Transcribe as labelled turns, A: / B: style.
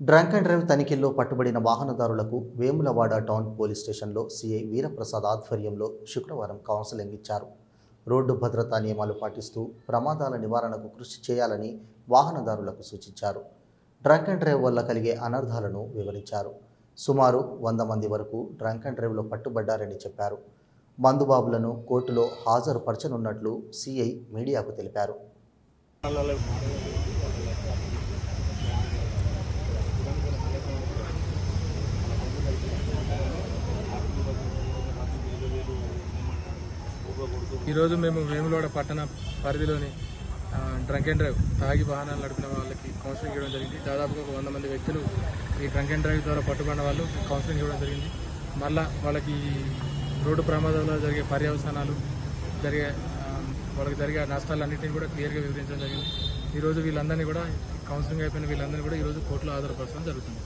A: Drunk and drive తనిఖీల్లో పట్టుబడిన వాహనదారులకు వేములవాడ టౌన్ పోలీస్ స్టేషన్లో సీఐ వీరప్రసాద్ ఆధ్వర్యంలో శుక్రవారం కౌన్సిలింగ్ ఇచ్చారు రోడ్డు భద్రతా నియమాలు పాటిస్తూ ప్రమాదాల నివారణకు కృషి చేయాలని వాహనదారులకు సూచించారు. డ్రంక్ అండ్ డ్రైవ్ వల్ల కలిగే అనర్థాలను వివరించారు. సుమారు వంద మంది వరకు డ్రంక్ అండ్ డ్రైవ్లో పట్టుబడ్డారని చెప్పారు. మందుబాబులను కోర్టులో హాజరుపరచనున్నట్లు సిఐ మీడియాకు తెలిపారు.
B: ఈరోజు మేము వేములవాడ పట్టణ పరిధిలోని డ్రంక్ అండ్ డ్రైవ్ తాగి వాహనాలు నడిపిన వాళ్ళకి కౌన్సిలింగ్ ఇవ్వడం జరిగింది. దాదాపుగా ఒక వంద మంది వ్యక్తులు ఈ డ్రంక్ అండ్ డ్రైవ్ ద్వారా పట్టుబడిన వాళ్ళు కౌన్సిలింగ్ ఇవ్వడం జరిగింది. మళ్ళా వాళ్ళకి రోడ్డు ప్రమాదంలో జరిగే పర్యవసానాలు జరిగే వాళ్ళకి జరిగే నష్టాలన్నింటినీ కూడా క్లియర్గా వివరించడం జరిగింది. ఈరోజు వీళ్ళందరినీ కూడా కౌన్సిలింగ్ అయిపోయిన వీళ్ళందరినీ కూడా ఈరోజు కోర్టులో హాజరుపరచడం జరుగుతుంది.